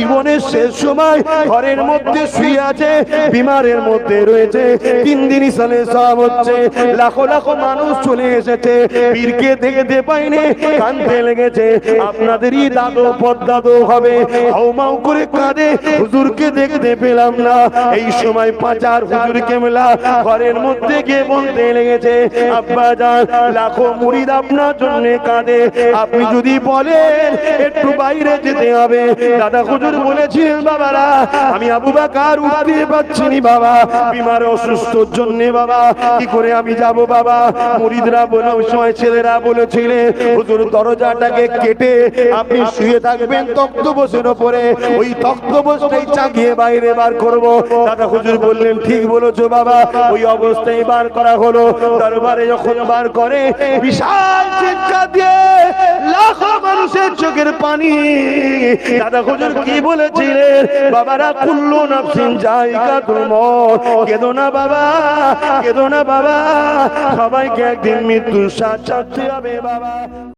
জীবনের শেষ সময় ঘরের মধ্যে শুয়ে আছে, বিমারের মধ্যে রয়েছে। তিন দিন সালে সব হচ্ছে। লাখো লাখো মানুষ চলে এসেছে। পীরকে দেখতে পাইনি কানতে লেগেছে। আপনাদেরই দাদু পদ্দাদু হবে। হাউমাউ করে কাঁদে, হুজুরকে দেখতে পেলাম না। এই সময় পাচার হুজুর কেমলা ঘরের মধ্যে গিয়ে বলতে লেগেছে, আব্বা যান লাখো মুরিদ আপনার জন্য কাঁদে। আপনি যদি বলেন, একটু বাইরে যেতে হবে। দাদা হুজুর বলেছিলেন বাবারা, আমি আবু বাকার উঠতে পারছি নি, বাবা। বিমার অসুস্থর জন্য, বাবা। কি করে আমি যাব, বাবা? মুরিদরা বলে ওই সময় ছেলেরা বলেছিলেন হুজুর দরজাটাকে কেটে আপনি শুয়ে থাকবেন তক্তবসের ওপরে। ওই তক্তবসটাই চাগিয়ে বাইরে বার করব। দাদা হুজুর বললেন, ঠিক বলেছ, বাবা। ওই অবস্থায় বার করা হলো। দরবারে যখন বার করে, বিশাল চিৎকার দিয়ে লাখো চোখের পানি। দাদা হুজুর কি বলেছিলেন? বাবারা, কুল্লু নাফসিন জায়গা তোমার কেদো না বাবা, কেদো না বাবা। সবাইকে একদিন মৃত্যু সাথ হবে বাবা।